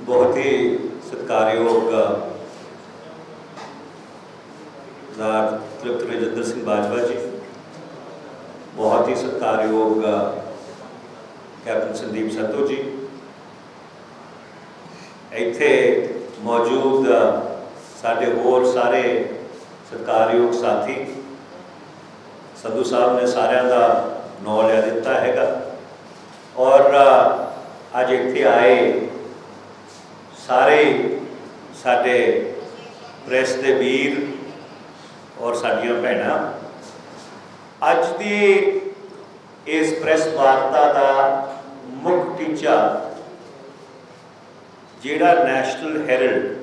ਬਹੁਤ ਹੀ ਸਤਿਕਾਰਯੋਗ ਸਰਦਾਰ ਤ੍ਰਿਪਤ ਰਜਿੰਦਰ ਸਿੰਘ ਬਾਜਵਾ ਜੀ, ਬਹੁਤ ਹੀ ਸਤਿਕਾਰਯੋਗ ਕੈਪਟਨ ਸੰਦੀਪ ਸੱਤੂ ਜੀ। ਇੱਥੇ ਮੌਜੂਦ ਸਾਡੇ ਹੋਰ ਸਾਰੇ ਸਤਿਕਾਰਯੋਗ ਸਾਥੀ, ਸੰਧੂ ਸਾਹਿਬ ਨੇ ਸਾਰਿਆਂ ਦਾ ਨੌ ਲਿਆ ਦਿੱਤਾ ਹੈਗਾ। ਔਰ ਅੱਜ ਇੱਥੇ ਆਏ ਸਾਰੇ ਸਾਡੇ ਪ੍ਰੈਸ ਦੇ ਵੀਰ ਔਰ ਸਾਡੀਆਂ ਭੈਣਾਂ, ਅੱਜ ਦੀ ਇਸ ਪ੍ਰੈਸ ਵਾਰਤਾ ਦਾ ਮੁੱਖ ਟੀਚਾ ਜਿਹੜਾ ਨੈਸ਼ਨਲ ਹੈਰਲਡ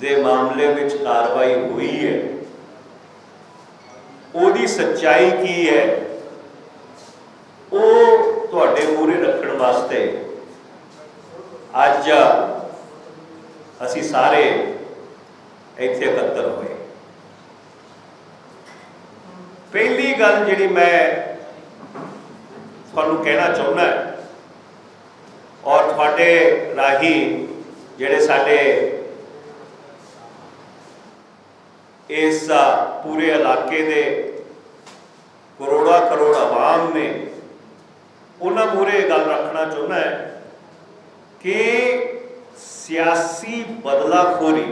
ਦੇ ਮਾਮਲੇ ਵਿੱਚ ਕਾਰਵਾਈ ਹੋਈ ਹੈ, ਉਹਦੀ ਸੱਚਾਈ ਕੀ ਹੈ, ਉਹ ਤੁਹਾਡੇ ਮੂਹਰੇ ਰੱਖਣ ਵਾਸਤੇ ਅੱਜ ਅਸੀਂ ਸਾਰੇ ਇੱਥੇ ਇਕੱਤਰ ਹੋਏ। ਪਹਿਲੀ ਗੱਲ ਜਿਹੜੀ ਮੈਂ ਤੁਹਾਨੂੰ ਕਹਿਣਾ ਚਾਹੁੰਦਾ ਔਰ ਤੁਹਾਡੇ ਰਾਹੀਂ ਜਿਹੜੇ ਸਾਡੇ ਇਸ ਪੂਰੇ ਇਲਾਕੇ ਦੇ ਕਰੋੜਾ ਕਰੋੜ ਆਵਾਮ ਨੇ, ਉਹਨਾਂ ਮੂਰੇ ਗੱਲ ਰੱਖਣਾ ਚਾਹੁੰਦਾ ਹੈ ਕਿ ਸਿਆਸੀ ਬਦਲਾਖੋਰੀ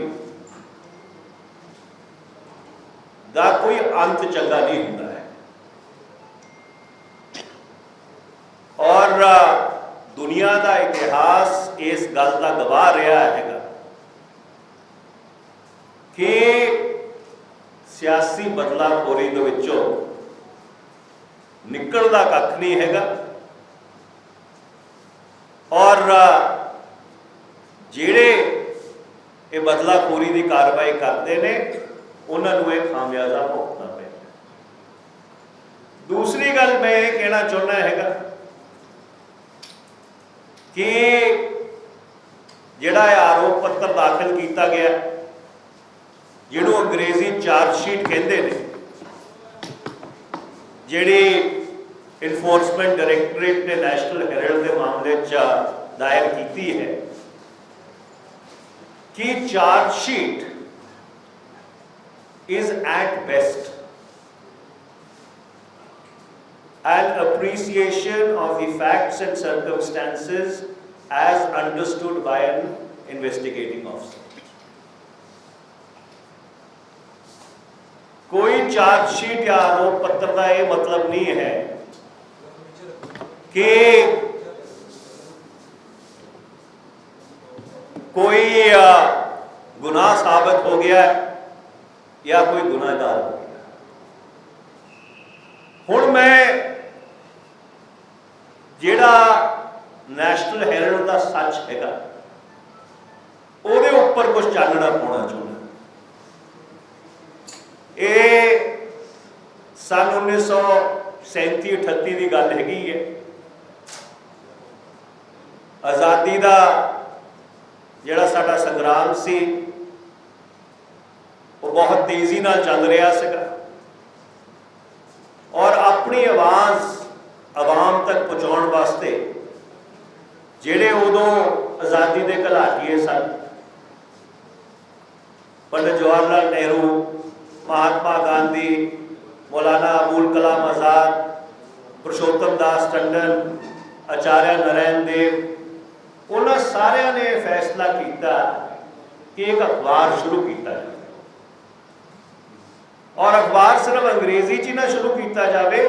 ਦਾ ਕੋਈ ਅੰਤ ਚੰਗਾ ਨਹੀਂ ਹੁੰਦਾ ਹੈ। ਔਰ ਦੁਨੀਆ ਦਾ ਇਤਿਹਾਸ ਇਸ ਗੱਲ ਦਾ ਗਵਾਹ ਰਿਹਾ ਹੈਗਾ ਕਿ ਸਿਆਸੀ ਬਦਲਾਖੋਰੀ ਦੇ ਵਿੱਚੋਂ ਨਿਕਲਦਾ ਕੱਖ ਨਹੀਂ ਹੈਗਾ। ਔਰ ਜਿਹੜੇ ਇਹ ਬਦਲਾਖੋਰੀ ਦੀ ਕਾਰਵਾਈ ਕਰਦੇ ਨੇ, ਉਹਨਾਂ ਨੂੰ ਇਹ ਖਾਮਿਆਜ਼ਾ ਭੁਗਤਣਾ ਪੈਂਦਾ। ਦੂਸਰੀ ਗੱਲ ਮੈਂ ਇਹ ਕਹਿਣਾ ਚਾਹੁੰਦਾ ਹੈਗਾ ਕਿ ਜਿਹੜਾ ਇਹ ਆਰੋਪ ਪੱਤਰ ਦਾਖਲ ਕੀਤਾ ਗਿਆ, ਜਿਹਨੂੰ ਅੰਗਰੇਜ਼ੀ ਚਾਰਜ ਸ਼ੀਟ ਕਹਿੰਦੇ ਨੇ, ਜਿਹੜੀ ਇਨਫੋਰਸਮੈਂਟ ਡਾਇਰੈਕਟੋਰੇਟ ਨੇ ਨੈਸ਼ਨਲ ਹੈਰਲਡ ਦੇ ਮਾਮਲੇ 'ਚ ਦਾਇਰ ਕੀਤੀ ਹੈ ਕਿ charge sheet is at best an appreciation of the facts and circumstances as understood by an investigating officer. ਕੋਈ ਚਾਰਜ ਸ਼ੀਟ ਜਾਂ ਆਰੋਪ ਪੱਤਰ ਦਾ ਇਹ ਮਤਲਬ ਨਹੀਂ ਹੈ ਕੋਈ ਗੁਨਾਹ ਸਾਬਤ ਹੋ ਗਿਆ ਜਾਂ ਕੋਈ ਗੁਨਾਹਗਾਰ ਹੋ ਗਿਆ ਹੁਣ ਮੈਂ ਜਿਹੜਾ ਨੈਸ਼ਨਲ ਹੈਰਲਡ ਦਾ ਸੱਚ ਹੈਗਾ, ਉਹਦੇ ਉੱਪਰ ਕੁਝ ਚਾਨਣਾ ਪਾਉਣਾ ਚਾਹੁੰਦਾ ਇਹ ਸਨ 1937 38 ਦੀ ਗੱਲ ਹੈਗੀ ਹੈ। ਆਜ਼ਾਦੀ ਦਾ ਜਿਹੜਾ ਸਾਡਾ ਸੰਗਰਾਮ ਸੀ, ਉਹ ਬਹੁਤ ਤੇਜ਼ੀ ਨਾਲ ਚੱਲ ਰਿਹਾ ਸੀਗਾ। ਔਰ ਆਪਣੀ ਆਵਾਜ਼ ਆਵਾਮ ਤੱਕ ਪਹੁੰਚਾਉਣ ਵਾਸਤੇ ਜਿਹੜੇ ਉਦੋਂ ਆਜ਼ਾਦੀ ਦੇ ਘਲਾਟੀਏ ਸਨ, ਪੰਡਿਤ ਜਵਾਹਰ ਲਾਲ ਨਹਿਰੂ, ਮਹਾਤਮਾ ਗਾਂਧੀ, ਮੌਲਾਨਾ ਅਬੂਲ ਕਲਾਮ ਆਜ਼ਾਦ, ਪੁਰਸ਼ੋਤਮ ਦਾਸ ਟੰਡਨ, ਆਚਾਰਿਆ ਨਰੈਣ ਦੇਵ ਉਹਨਾਂ ਸਾਰਿਆਂ ਨੇ ਫੈਸਲਾ ਕੀਤਾ ਕਿ ਇੱਕ ਅਖਬਾਰ ਸ਼ੁਰੂ ਕੀਤਾ ਜਾਵੇ। ਔਰ ਅਖਬਾਰ ਸਿਰਫ ਅੰਗਰੇਜ਼ੀ 'ਚ ਹੀ ਨਾ ਸ਼ੁਰੂ ਕੀਤਾ ਜਾਵੇ,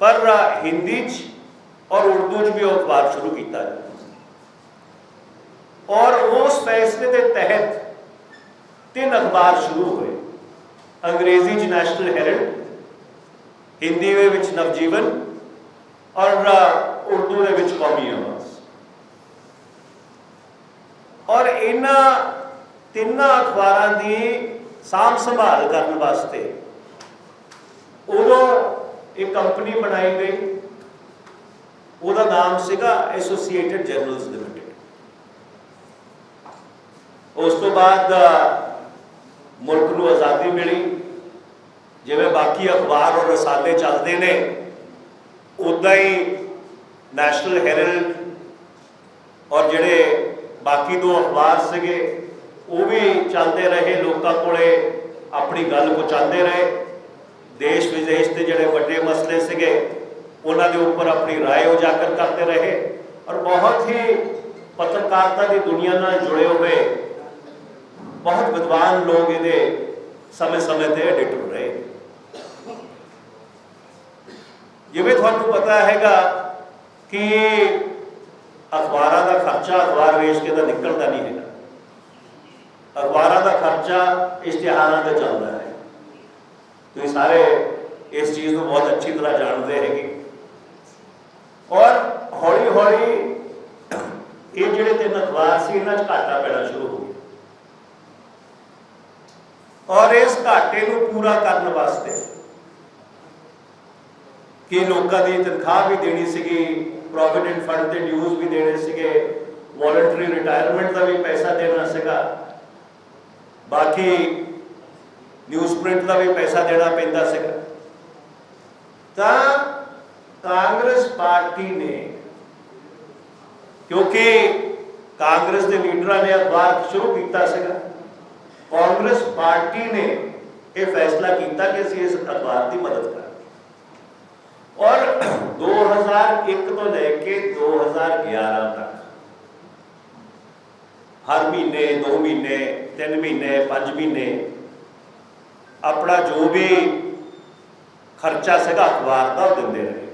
ਪਰ ਹਿੰਦੀ 'ਚ ਔਰ ਉਰਦੂ 'ਚ ਵੀ ਉਹ ਅਖਬਾਰ ਸ਼ੁਰੂ ਕੀਤਾ ਜਾਵੇ। ਔਰ ਉਸ ਫੈਸਲੇ ਦੇ ਤਹਿਤ ਤਿੰਨ ਅਖਬਾਰ ਸ਼ੁਰੂ ਹੋਏ। ਅੰਗਰੇਜ਼ੀ 'ਚ ਨੈਸ਼ਨਲ ਹੈਰਲਡ ਹਿੰਦੀ ਦੇ ਵਿੱਚ ਨਵਜੀਵਨ ਔਰ ਉਰਦੂ ਦੇ ਵਿੱਚ ਕੌਮੀ ਆਵਾਜ਼ ਔਰ ਇਹਨਾਂ ਤਿੰਨਾਂ ਅਖਬਾਰਾਂ ਦੀ ਸਾਂਭ ਸੰਭਾਲ ਕਰਨ ਵਾਸਤੇ ਉਦੋਂ ਇੱਕ ਕੰਪਨੀ ਬਣਾਈ ਗਈ। ਉਹਦਾ ਨਾਮ ਸੀਗਾ ਐਸੋਸੀਏਟਿਡ ਜਰਨਲਸ ਲਿਮਟਿਡ ਉਸ ਤੋਂ ਬਾਅਦ ਮੁਲਕ ਨੂੰ ਆਜ਼ਾਦੀ ਮਿਲੀ। ਜਿਵੇਂ ਬਾਕੀ ਅਖਬਾਰ ਔਰ ਰਸਾਲੇ ਚੱਲਦੇ ਨੇ ਉਦਾਂ ਹੀ ਨੈਸ਼ਨਲ ਹੈਰਲਡ ਔਰ ਜਿਹੜੇ ਬਾਕੀ ਦੋ ਅਖਬਾਰ ਸੀਗੇ ਉਹ ਵੀ ਚੱਲਦੇ ਰਹੇ ਲੋਕਾਂ ਕੋਲੇ ਆਪਣੀ ਗੱਲ ਪਹੁੰਚਾਉਂਦੇ ਰਹੇ ਦੇਸ਼ ਵਿਦੇਸ਼ ਦੇ ਜਿਹੜੇ ਵੱਡੇ ਮਸਲੇ ਸੀਗੇ ਉਹਨਾਂ ਦੇ ਉੱਪਰ ਆਪਣੀ رائے ਉਜਾਗਰ ਕਰਦੇ ਰਹੇ ਔਰ ਬਹੁਤ ਹੀ ਪੱਤਰਕਾਰਤਾ ਦੀ ਦੁਨੀਆ ਨਾਲ ਜੁੜੇ ਹੋਏ ਬਹੁਤ ਵਿਦਵਾਨ ਲੋਕ ਇਹਦੇ ਸਮੇਂ-ਸਮੇਂ ਤੇ ਐਡੀਟਰ ਰਹੇ ਜਿਵੇਂ ਤੁਹਾਨੂੰ ਪਤਾ ਹੈਗਾ ਕਿ ਅਖਬਾਰਾਂ ਦਾ ਖਰਚਾ ਅਖਬਾਰ ਵੇਚ ਕੇ ਤਾਂ ਨਿਕਲਦਾ ਨਹੀਂ ਹੈਗਾ। ਅਖਬਾਰਾਂ ਦਾ ਖਰਚਾ ਇਸ਼ਤਿਹਾਰਾਂ ਤੇ ਚੱਲਦਾ ਹੈ। ਤੁਸੀਂ ਸਾਰੇ ਇਸ ਚੀਜ਼ ਨੂੰ ਬਹੁਤ ਅੱਛੀ ਤਰ੍ਹਾਂ ਜਾਣਦੇ ਹੈਗੇ। ਔਰ ਹੌਲੀ ਹੌਲੀ ਇਹ ਜਿਹੜੇ ਤਿੰਨ ਅਖਬਾਰ ਸੀ, ਇਹਨਾਂ 'ਚ ਘਾਟਾ ਪੈਣਾ ਸ਼ੁਰੂ ਹੋ ਗਿਆ। ਔਰ ਇਸ ਘਾਟੇ ਨੂੰ ਪੂਰਾ ਕਰਨ ਵਾਸਤੇ ਕਿ ਲੋਕਾਂ ਦੀ ਤਨਖਾਹ ਵੀ ਦੇਣੀ ਸੀਗੀ ਪ੍ਰੋਵੀਡੈਂਟ ਫੰਡ ਤੇ ਡਿਊਜ਼ ਵੀ ਦੇਣੇ ਸੀਗੇ ਵੋਲੰਟਰੀ ਰਿਟਾਇਰਮੈਂਟ ਦਾ ਵੀ ਪੈਸਾ ਦੇਣਾ ਸੀਗਾ। ਬਾਕੀ ਨਿਊਜ਼ ਪ੍ਰਿੰਟ ਦਾ ਵੀ ਪੈਸਾ ਦੇਣਾ ਪੈਂਦਾ ਸੀਗਾ। ਤਾਂ ਕਾਂਗਰਸ ਪਾਰਟੀ ਨੇ, ਕਿਉਂਕਿ ਕਾਂਗਰਸ ਦੇ ਲੀਡਰਾਂ ਨੇ ਅਖਬਾਰ ਸ਼ੁਰੂ ਕੀਤਾ ਸੀਗਾ, ਕਾਂਗਰਸ ਪਾਰਟੀ ਨੇ ਇਹ ਫੈਸਲਾ ਕੀਤਾ ਕਿ ਅਸੀਂ ਇਸ ਅਖਬਾਰ ਦੀ ਮਦਦ ਕਰਾਂਗੇ। ਔਰ 2001 ਤੋਂ ਲੈ ਕੇ 2011 ਤੱਕ ਹਰ ਮਹੀਨੇ 2 ਮਹੀਨੇ 3 ਮਹੀਨੇ 5 ਮਹੀਨੇ ਆਪਣਾ ਜੋ ਵੀ ਖਰਚਾ ਸੀਗਾ ਅਖਬਾਰ ਦਾ ਉਹ ਦਿੰਦੇ ਰਹੇ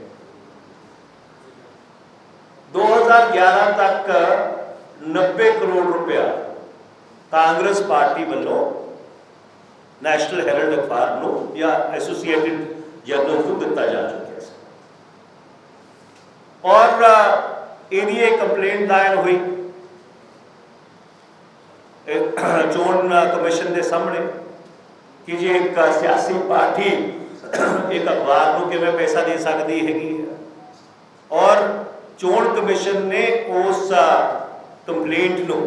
2011 ਤੱਕ 90 ਕਰੋੜ ਰੁਪਇਆ ਕਾਂਗਰਸ ਪਾਰਟੀ ਵੱਲੋਂ ਨੈਸ਼ਨਲ ਹੈਰਲਡ ਅਖਬਾਰ ਨੂੰ ਜਾਂ ਐਸੋਸੀਏਟਿਡ ਜਰਨਲ ਨੂੰ ਦਿੱਤਾ ਜਾ ਚੁੱਕਿਆ ਸੀ ਔਰ ਇਹਦੀ ਇਹ ਕੰਪਲੇਂਟ ਦਾਇਰ ਹੋਈ। ਚੋਣ ਕਮਿਸ਼ਨ ਦੇ ਸਾਹਮਣੇ ਕਿ ਜੇ ਇੱਕ ਸਿਆਸੀ ਪਾਰਟੀ ਇੱਕ ਅਖਬਾਰ ਨੂੰ ਕਿਵੇਂ ਪੈਸਾ ਦੇ ਸਕਦੀ ਹੈਗੀ ਹੈ। ਔਰ ਚੋਣ ਕਮਿਸ਼ਨ ਨੇ ਉਸ ਕੰਪਲੇਂਟ ਨੂੰ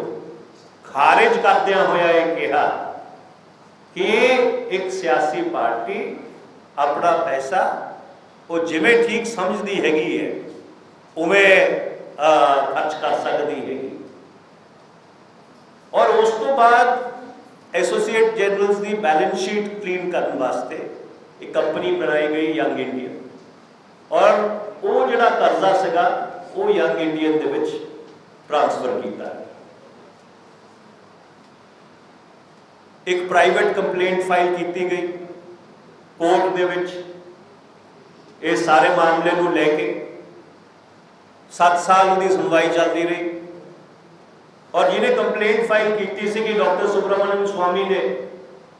ਖਾਰਿਜ ਕਰਦਿਆਂ ਹੋਇਆ ਇਹ ਕਿਹਾ ਕਿ ਇੱਕ ਸਿਆਸੀ ਪਾਰਟੀ ਆਪਣਾ ਪੈਸਾ ਉਹ ਜਿਵੇਂ ਠੀਕ ਸਮਝਦੀ ਹੈਗੀ ਹੈ ਉਵੇਂ ਖਰਚ ਕਰ ਸਕਦੀ ਹੈਗੀ। ਔਰ ਉਸ ਤੋਂ ਬਾਅਦ ਐਸੋਸੀਏਟ ਜਰਨਲਸ ਦੀ ਬੈਲੈਂਸ ਸ਼ੀਟ ਕਲੀਨ ਕਰਨ ਵਾਸਤੇ ਇੱਕ ਕੰਪਨੀ ਬਣਾਈ ਗਈ, ਯੰਗ ਇੰਡੀਆ ਔਰ ਉਹ ਜਿਹੜਾ ਕਰਜ਼ਾ ਸੀਗਾ, ਉਹ ਯੰਗ ਇੰਡੀਅਨ ਦੇ ਵਿੱਚ ਟ੍ਰਾਂਸਫਰ ਕੀਤਾ। ਇੱਕ ਪ੍ਰਾਈਵੇਟ ਕੰਪਲੇਂਟ ਫਾਈਲ ਕੀਤੀ ਗਈ ਕੋਰਟ ਦੇ ਵਿੱਚ। ਇਹ ਸਾਰੇ ਮਾਮਲੇ ਨੂੰ ਲੈ ਕੇ 7 ਸਾਲ ਉਹਦੀ ਸੁਣਵਾਈ ਚੱਲਦੀ ਰਹੀ। ਔਰ ਜਿਹਨੇ ਕੰਪਲੇਂਟ ਫਾਈਲ ਕੀਤੀ ਸੀਗੀ ਡਾਕਟਰ ਸੁਬਰਮਨਿਅਮ ਸਵਾਮੀ ਨੇ,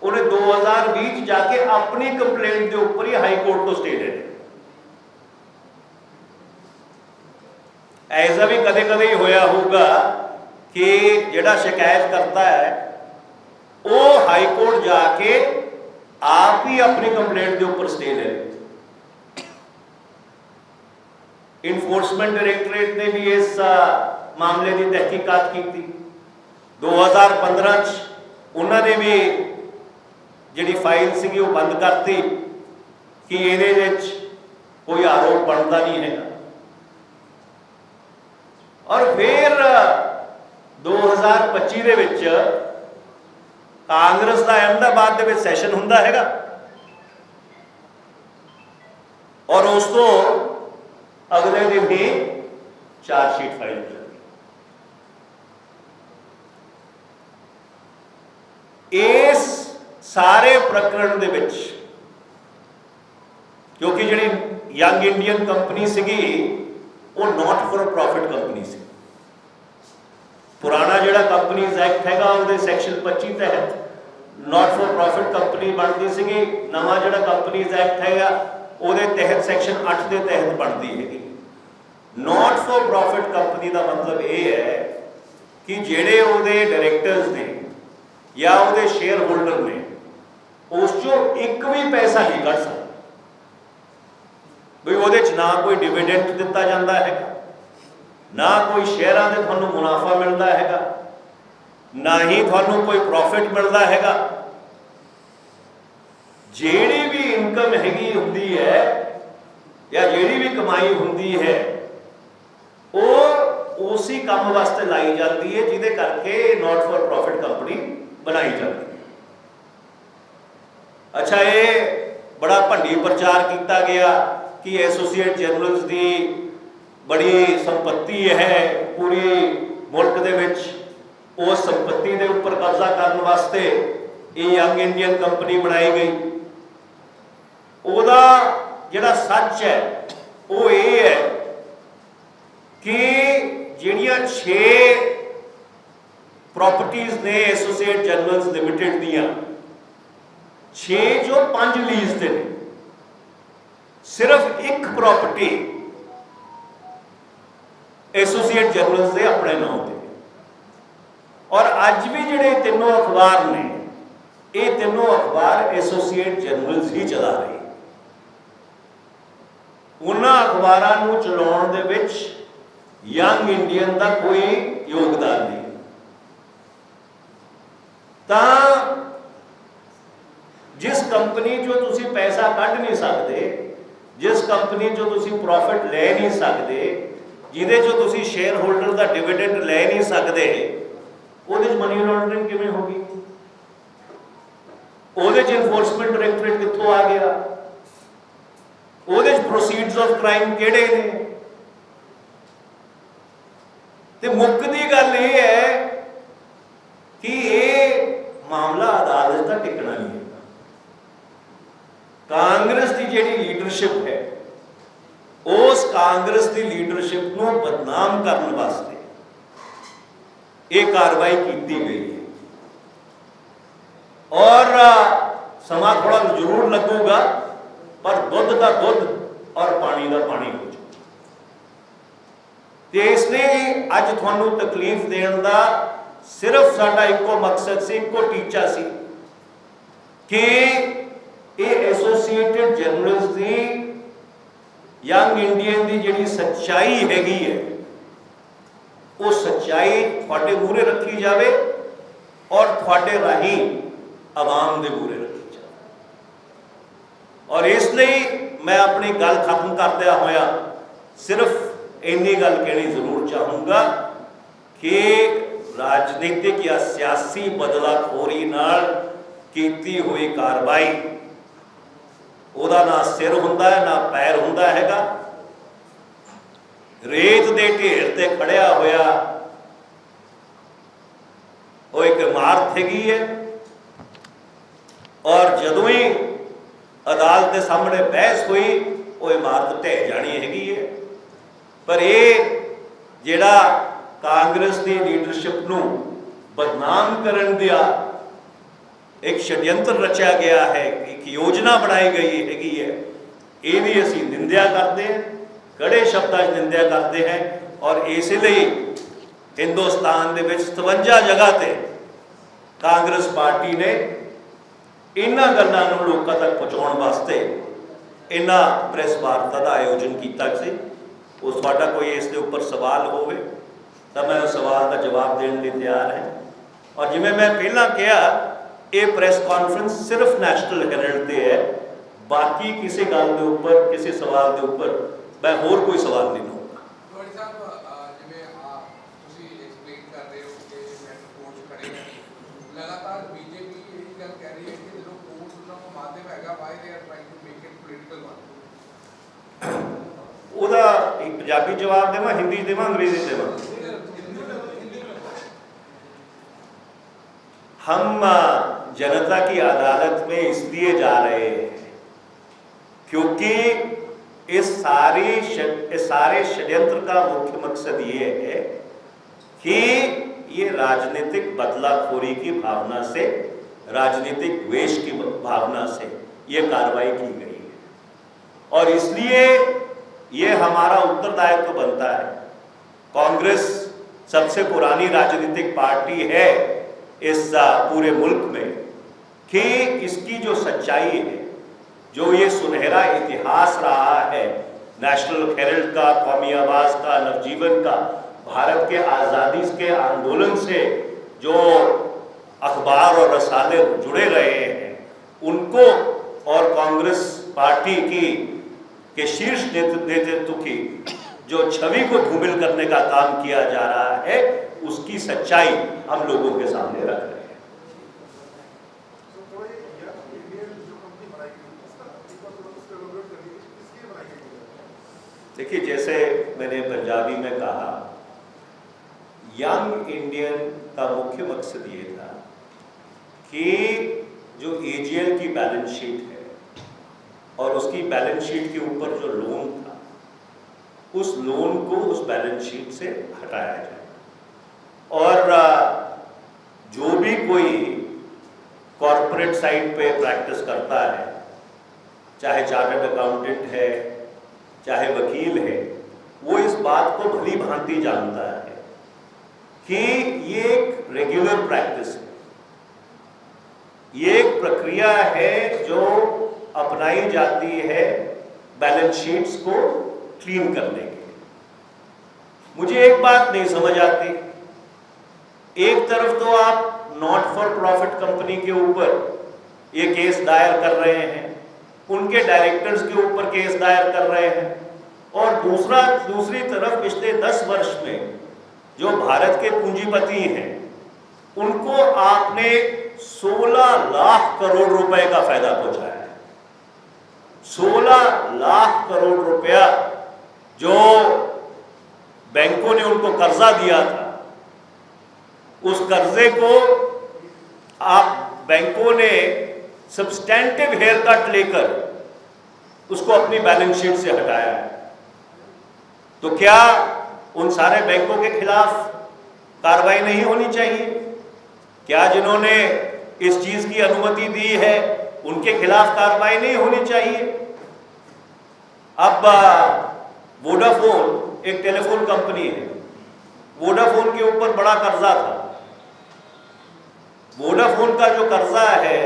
ਉਹਨੇ 2020 ਚ ਜਾ ਕੇ ਆਪਣੀ ਕੰਪਲੇਂਟ ਦੇ ਉੱਪਰ ਹੀ ਹਾਈ ਕੋਰਟ ਤੋਂ ਸਟੇ ਲੈ ਲਿਆ। ਐਸਾ ਵੀ ਕਦੇ-ਕਦੇ ਹੀ ਹੋਇਆ ਹੋਊਗਾ ਕਿ ਜਿਹੜਾ ਸ਼ਿਕਾਇਤ ਕਰਤਾ ਹੈ, ਉਹ ਹਾਈ ਕੋਰਟ ਜਾ ਕੇ ਆਪ ਹੀ ਆਪਣੀ ਕੰਪਲੇਂਟ ਦੇ ਉੱਪਰ ਸਟੇ ਲੈ ਲੇ ਇਨਫੋਰਸਮੈਂਟ ਡਾਇਰੈਕਟੋਰੇਟ ਨੇ ਵੀ ਇਸ ਮਾਮਲੇ ਦੀ ਤਹਿਕੀਕਾਤ ਕੀਤੀ। 2015 ਚ ਉਹਨਾਂ ਨੇ ਵੀ ਜਿਹੜੀ ਫਾਈਲ ਸੀਗੀ ਉਹ ਬੰਦ ਕਰਤੀ ਕਿ ਇਹਦੇ ਵਿੱਚ ਕੋਈ ਆਰੋਪ ਬਣਦਾ ਨਹੀਂ ਹੈਗਾ। ਔਰ ਫਿਰ 2025 ਦੇ ਵਿੱਚ ਕਾਂਗਰਸ ਦਾ ਅਹਿਮਦਾਬਾਦ ਦੇ ਵਿੱਚ ਸੈਸ਼ਨ ਹੁੰਦਾ ਹੈਗਾ। ਔਰ ਉਸ ਤੋਂ ਅਗਲੇ ਦਿਨ ਹੀ ਚਾਰਜ ਸ਼ੀਟ ਫਾਈਲ ਹੋ। ਜਾਂਦੀ ਇਸ ਸਾਰੇ ਪ੍ਰਕਰਣ ਦੇ ਵਿੱਚ, ਕਿਉਂਕਿ ਜਿਹੜੀ ਯੰਗ ਇੰਡੀਅਨ ਕੰਪਨੀ ਸੀਗੀ, ਉਹ ਨਾਟ ਫॉर ਪ੍ਰੋਫਿਟ ਕੰਪਨੀ ਸੀ। ਪੁਰਾਣਾ ਜਿਹੜਾ ਕੰਪਨੀਜ਼ ਐਕਟ ਹੈਗਾ, ਉਹਦੇ ਸੈਕਸ਼ਨ 25 ਤਹਿਤ ਨਾਟ ਫॉर ਪ੍ਰੋਫਿਟ ਕੰਪਨੀ ਬਣਦੀ ਸੀਗੀ, ਨਵਾਂ ਜਿਹੜਾ ਕੰਪਨੀਜ਼ ਐਕਟ ਹੈਗਾ ਉਹਦੇ ਤਹਿਤ ਸੈਕਸ਼ਨ 8 ਦੇ ਤਹਿਤ ਬਣਦੀ ਹੈਗੀ। ਨਾਟ ਫॉर ਪ੍ਰੋਫਿਟ ਕੰਪਨੀ ਦਾ ਮਤਲਬ ਇਹ ਹੈ ਕਿ ਜਿਹੜੇ ਉਹਦੇ ਡਾਇਰੈਕਟਰਸ ਨੇ ਜਾਂ ਉਹਦੇ ਸ਼ੇਅਰ ਹੋਲਡਰ ਨੇ, ਉਸ ਚੋਂ ਇੱਕ ਵੀ ਪੈਸਾ ਨਹੀਂ ਕੱਢ ਸਕਦਾ। ਵੀ ਉਹਦੇ ਚ ਨਾ ਕੋਈ ਡਿਵੀਡੈਂਡ ਦਿੱਤਾ ਜਾਂਦਾ ਹੈਗਾ, ਨਾ ਕੋਈ ਸ਼ੇਅਰਾਂ ਦੇ ਤੁਹਾਨੂੰ ਮੁਨਾਫਾ ਮਿਲਦਾ ਹੈਗਾ, ਨਾ ਹੀ ਤੁਹਾਨੂੰ ਕੋਈ ਪ੍ਰੋਫਿਟ ਮਿਲਦਾ ਹੈਗਾ। ਜਿਹੜੀ ਵੀ ਇਨਕਮ ਹੈਗੀ ਹੁੰਦੀ ਹੈ ਜਾਂ ਜਿਹੜੀ ਵੀ ਕਮਾਈ ਹੁੰਦੀ ਹੈ, ਉਹ ਉਸੇ ਕੰਮ ਵਾਸਤੇ ਲਾਈ ਜਾਂਦੀ ਹੈ, ਜਿਹਦੇ ਕਰਕੇ ਨਾਟ ਫॉर ਪ੍ਰੋਫਿਟ ਕੰਪਨੀ ਬਣਾਈ ਜਾਂਦੀ ਹੈ। ਅੱਛਾ, ਇਹ ਬੜਾ ਭੰਡੀ ਪ੍ਰਚਾਰ ਕੀਤਾ ਗਿਆ ਕਿ ਐਸੋਸੀਏਟ ਜਰਨਲਸ ਦੀ ਬੜੀ ਸੰਪਤੀ ਹੈ ਪੂਰੀ ਮੁਲਕ ਦੇ ਵਿੱਚ। ਉਸ ਸੰਪਤੀ ਦੇ ਉੱਪਰ ਕਬਜ਼ਾ ਕਰਨ ਵਾਸਤੇ ਇਹ ਯੰਗ ਇੰਡੀਅਨ ਕੰਪਨੀ ਬਣਾਈ ਗਈ। ਉਹਦਾ ਜਿਹੜਾ ਸੱਚ ਹੈ, ਉਹ ਇਹ ਹੈ ਕਿ ਜਿਹੜੀਆਂ 6 ਪ੍ਰਾਪਰਟੀਆਂ ਨੇ ਐਸੋਸੀਏਟ ਜਰਨਲਸ ਲਿਮਟਿਡ ਦੀਆਂ 6 ਜੋ 5 ਲੀਜ਼ ਤੇ ਨੇ। ਸਿਰਫ ਇੱਕ ਪ੍ਰਾਪਰਟੀ ਐਸੋਸੀਏਟ ਜਰਨਲਸ ਦੇ ਆਪਣੇ ਨਾਮ ਤੇ। ਔਰ ਅੱਜ ਵੀ ਜਿਹੜੇ ਤਿੰਨੋਂ ਅਖਬਾਰ ਨੇ, ਇਹ ਤਿੰਨੋਂ ਅਖਬਾਰ ਐਸੋਸੀਏਟ ਜਰਨਲਸ ਹੀ ਚਲਾ ਰਹੇ ਉਹਨਾਂ ਅਖਬਾਰਾਂ ਨੂੰ ਚਲਾਉਣ ਦੇ ਵਿੱਚ ਯੰਗ ਇੰਡੀਅਨ ਦਾ ਕੋਈ ਯੋਗਦਾਨ ਨਹੀਂ। ਤਾਂ ਜਿਸ ਕੰਪਨੀ ਚੋਂ ਤੁਸੀਂ ਪੈਸਾ ਕੱਢ ਨਹੀਂ ਸਕਦੇ, ਜਿਸ ਕੰਪਨੀ ਚੋਂ ਤੁਸੀਂ ਪ੍ਰੋਫਿਟ ਲੈ ਨਹੀਂ ਸਕਦੇ, ਜਿਹਦੇ ਚੋਂ ਤੁਸੀਂ ਸ਼ੇਅਰ ਹੋਲਡਰ ਦਾ ਡਿਵੀਡੈਂਡ ਲੈ ਨਹੀਂ ਸਕਦੇ, ਉਹਦੇ ਚ ਮਨੀ ਲਾਂਡਰਿੰਗ ਕਿਵੇਂ ਹੋਗੀ ਉਹਦੇ ਚ ਇਨਫੋਰਸਮੈਂਟ ਡਾਇਰੈਕਟੋਰੇਟ ਕਿੱਥੋਂ ਆ ਗਿਆ? ਉਹਦੇ ਚ ਪ੍ਰੋਸੀਡਸ ਆਫ ਕ੍ਰਾਈਮ ਕਿਹੜੇ ਨੇ? ਤੇ ਮੁੱਕਦੀ ਗੱਲ ਇਹ ਹੈ ਕਿ ਇਹ ਮਾਮਲਾ ਅਦਾਲਤ ਦਾ ਟਿਕਣਾ ਨਹੀਂ ਹੈ ਕਾਂਗਰਸ ਦੀ ਜਿਹੜੀ ਲੀਡਰਸ਼ਿਪ ਹੈ, ਉਸ ਕਾਂਗਰਸ ਦੀ ਲੀਡਰਸ਼ਿਪ ਨੂੰ ਬਦਨਾਮ ਕਰਨ ਵਾਸਤੇ ਇਹ ਕਾਰਵਾਈ ਕੀਤੀ ਗਈ ਹੈ। ਔਰ ਸਮਾਂ ਥੋੜਾ ਜ਼ਰੂਰ ਲੱਗੂਗਾ। ਪਰ ਦੁੱਧ ਦਾ ਦੁੱਧ ਔਰ ਪਾਣੀ ਦਾ ਪਾਣੀ ਹੋ ਜਾਊ ਤੇ ਇਸ ਲਈ ਅੱਜ ਤੁਹਾਨੂੰ ਤਕਲੀਫ ਦੇਣ ਦਾ ਸਿਰਫ ਸਾਡਾ ਇੱਕੋ ਮਕਸਦ ਸੀ, ਇੱਕੋ ਟੀਚਾ ਸੀ ਕਿ ਇਹ ਐਸੋਸੀਏਟਿਡ ਜਰਨਲਸ ਦੀ ਯੰਗ ਇੰਡੀਅਨ ਦੀ ਜਿਹੜੀ ਸੱਚਾਈ ਹੈਗੀ ਹੈ, ਉਹ ਸੱਚਾਈ ਤੁਹਾਡੇ ਮੂਹਰੇ ਰੱਖੀ ਜਾਵੇ ਔਰ ਤੁਹਾਡੇ ਰਾਹੀਂ ਆਵਾਮ ਦੇ ਮੂਹਰੇ ਰੱਖੀ ਔਰ ਇਸ ਲਈ ਮੈਂ ਆਪਣੀ ਗੱਲ ਖਤਮ ਕਰਦਿਆਂ ਹੋਇਆ ਸਿਰਫ ਇੰਨੀ ਗੱਲ ਕਹਿਣੀ ਜ਼ਰੂਰ ਚਾਹੂੰਗਾ ਕਿ ਰਾਜਨੀਤਿਕ ਜਾਂ ਸਿਆਸੀ ਬਦਲਾਖੋਰੀ ਨਾਲ ਕੀਤੀ ਹੋਈ ਕਾਰਵਾਈ, ਉਹਦਾ ਨਾ ਸਿਰ ਹੁੰਦਾ ਹੈ, ਨਾ ਪੈਰ ਹੁੰਦਾ ਹੈਗਾ। ਰੇਤ ਦੇ ਢੇਰ ਤੇ ਖੜਿਆ ਹੋਇਆ, ਉਹ ਇੱਕ ਇਮਾਰਤ ਹੈਗੀ ਹੈ। ਔਰ ਜਦੋਂ ਹੀ ਅਦਾਲਤ ਦੇ ਸਾਹਮਣੇ ਬਹਿਸ ਹੋਈ, ਉਹ ਇਮਾਰਤ ਢਹਿ ਜਾਣੀ ਹੈਗੀ ਹੈ। ਪਰ ਇਹ ਜਿਹੜਾ ਕਾਂਗਰਸ ਦੀ ਲੀਡਰਸ਼ਿਪ ਨੂੰ ਬਦਨਾਮ ਕਰਨ ਦਾ ਇੱਕ ਛਡਯੰਤਰ ਰਚਿਆ ਗਿਆ ਹੈ, ਇੱਕ ਯੋਜਨਾ ਬਣਾਈ ਗਈ ਹੈਗੀ ਹੈ ਇਹਦੀ ਅਸੀਂ ਨਿੰਦਿਆ ਕਰਦੇ ਹਾਂ, ਕੜੇ ਸ਼ਬਦਾਂ 'ਚ ਨਿੰਦਿਆ ਕਰਦੇ ਹਾਂ ਔਰ ਇਸੇ ਲਈ ਹਿੰਦੁਸਤਾਨ ਦੇ ਵਿੱਚ 57 ਜਗ੍ਹਾ ਤੇ ਕਾਂਗਰਸ ਪਾਰਟੀ ਨੇ ਇਹਨਾਂ ਗੱਲਾਂ ਨੂੰ ਲੋਕਾਂ ਤੱਕ ਪਹੁੰਚਾਉਣ ਵਾਸਤੇ ਇਹਨਾਂ ਪ੍ਰੈਸ ਵਾਰਤਾ ਦਾ ਆਯੋਜਨ ਕੀਤਾ ਸੀ। ਉਸ ਤੁਹਾਡਾ ਕੋਈ ਇਸ ਦੇ ਉੱਪਰ ਸਵਾਲ ਹੋਵੇ, ਤਾਂ ਮੈਂ ਉਸ ਸਵਾਲ ਦਾ ਜਵਾਬ ਦੇਣ ਲਈ ਤਿਆਰ ਹਾਂ। ਔਰ ਜਿਵੇਂ ਮੈਂ ਪਹਿਲਾਂ ਕਿਹਾ, ਇਹ ਪ੍ਰੈਸ ਕਾਨਫਰੰਸ ਸਿਰਫ ਨੈਸ਼ਨਲ ਹੈਰਲਡ ਤੇ ਹੈ। ਬਾਕੀ ਕਿਸੇ ਗੱਲ ਦੇ ਉੱਪਰ, ਕਿਸੇ ਸਵਾਲ ਦੇ ਉੱਪਰ ਮੈਂ ਹੋਰ ਕੋਈ ਸਵਾਲ ਨਹੀਂ ਪੰਜਾਬੀ ਜਵਾਬ ਦੇਵਾਂ ਹਿੰਦੀ 'ਚ ਦੇਵਾਂ ਅੰਗਰੇਜ਼ੀ 'ਚ ਦੇਵਾਂ हम जनता की अदालत में इसलिए जा रहे हैं क्योंकि इस सारी ष- इस सारे षड्यंत्र का मुख्य मकसद ये है कि ये राजनीतिक बदलाखोरी की भावना से राजनीतिक द्वेष की भावना से ये कार्रवाई की गई है और इसलिए ये हमारा उत्तरदायित्व तो बनता है। कांग्रेस सबसे पुरानी राजनीतिक पार्टी है इस पूरे मुल्क में। कि इसकी जो सच्चाई है, जो ये सुनहरा इतिहास रहा है, नेशनल हेरल्ड का कौमी आवाज़ का, नवजीवन का, भारत के आज़ादी के आंदोलन से जो अखबार और रसाले जुड़े रहे हैं, उनको और कांग्रेस पार्टी की के शीर्ष नेतृत्व की जो छवि को धूमिल करने का काम किया जा रहा है उसकी सच्चाई हम लोगों के सामने रख रहे हैं। तो है देखिए जैसे मैंने पंजाबी में कहा यंग इंडियन का मुख्य मकसद ये था कि जो एजीएल की बैलेंस शीट है और उसकी बैलेंस शीट के ऊपर जो लोन था, उस लोन को उस बैलेंस शीट से हटाया जाए। और जो भी कोई कॉरपोरेट साइड पे प्रैक्टिस करता है, चाहे चार्टर्ड अकाउंटेंट है, चाहे वकील है, वो इस बात को भली भांति जानता है कि ये एक रेगुलर प्रैक्टिस है। ये एक प्रक्रिया है जो अपनाई जाती है बैलेंस शीट्स को क्लीन करने के मुझे एक बात नहीं समझ आती। एक तरफ़ तो आप नॉट फॉर प्रॉफिट कंपनी के ऊपर ये केस दायर कर रहे हैं, उनके डायरेक्टर्स के ऊपर केस दायर कर रहे हैं, और दूसरा, दूसरी तरफ़ पिछले दस वर्ष में जो भारत के पूंजीपति हैं, उनको आपने 16 लाख करोड़ रुपए का फ़ायदा पहुँचाया। 16 लाख करोड़ रुपया जो बैंकों ने उनको कर्जा दिया था, उस कर्जे को आप बैंकों ने सब्सटैंटिव हेयर कट लेकर उसको अपनी बैलेंस शीट से हटाया है। तो क्या उन सारे बैंकों के खिलाफ कार्रवाई नहीं होनी चाहिए? क्या जिन्होंने इस चीज़ की अनुमति दी है उनके खिलाफ कार्रवाई नहीं होनी चाहिए। अब वोडाफोन एक टेलीफोन कंपनी है। वोडाफोन के ऊपर बड़ा कर्जा था। वोडाफोन का जो कर्जा है,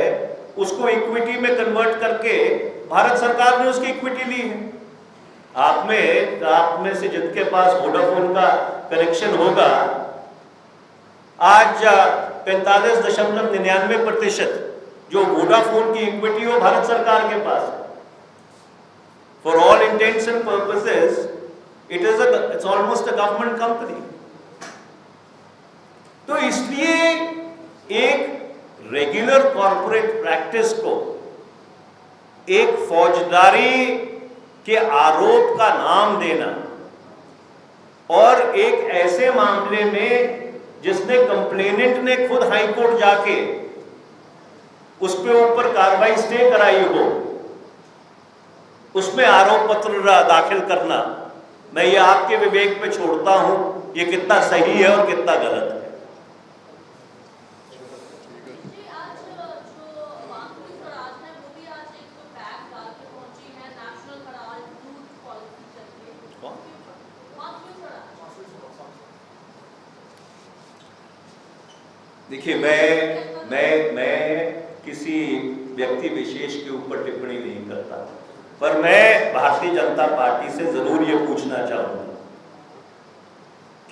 उसको इक्विटी में कन्वर्ट करके भारत सरकार ने उसकी इक्विटी ली है। आप में आप में से जिनके पास वोडाफोन का कनेक्शन होगा, आज, पैंतालीस दशमलव निन्यानवे प्रतिशत जो वोडाफोन की इक्विटी हो भारत सरकार के पास। For all intents and purposes it is it's almost a government company तो इसलिए एक रेगुलर कॉरपोरेट प्रैक्टिस को, एक फौजदारी के आरोप का नाम देना और एक ऐसे मामले में जिसने कंप्लेनेंट ने खुद हाईकोर्ट जाके उसके ऊपर कार्रवाई स्टे कराई हो। उसमें आरोप पत्र दाखिल करना। मैं ये आपके विवेक पे छोड़ता हूँ ये कितना सही है और कितना गलत है। देखिए मैं व्यक्ति विशेष के ऊपर टिप्पणी नहीं करता। पर मैं भारतीय जनता पार्टी से ज़रूर ये पूछना चाहूँगा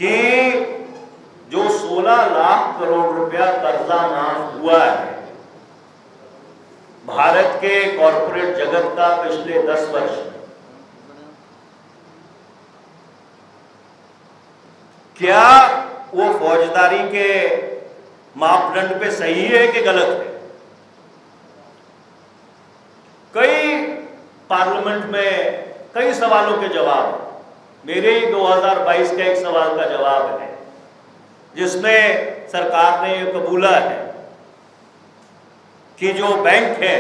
कि जो 16 लाख करोड़ रुपया कर्जा माफ़ हुआ है, भारत के कॉरपोरेट जगत का पिछले 10 वर्ष क्या वो फौजदारी के मापदंड पे सही है कि गलत है? कई पार्लियामेंट में कई सवालों के जवाब। मेरे ही 2022 के एक सवाल का जवाब है, जिसमें सरकार ने ये कबूला है कि जो बैंक है,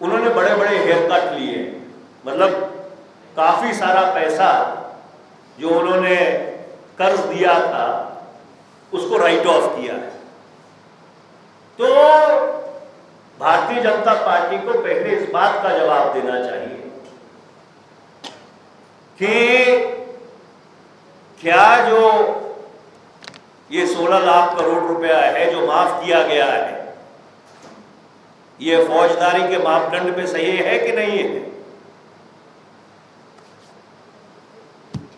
उन्होंने बड़े बड़े हेयर कट लिए मतलब काफ़ी सारा पैसा जो उन्होंने कर्ज दिया था, उसको राइट ऑफ़ किया है तो भारतीय जनता पार्टी को पहले इस बात का जवाब देना चाहिए कि क्या जो ये 16 लाख करोड़ रुपया है, जो माफ़ किया गया है, ये फौजदारी के मापदंड पे सही है कि नहीं है?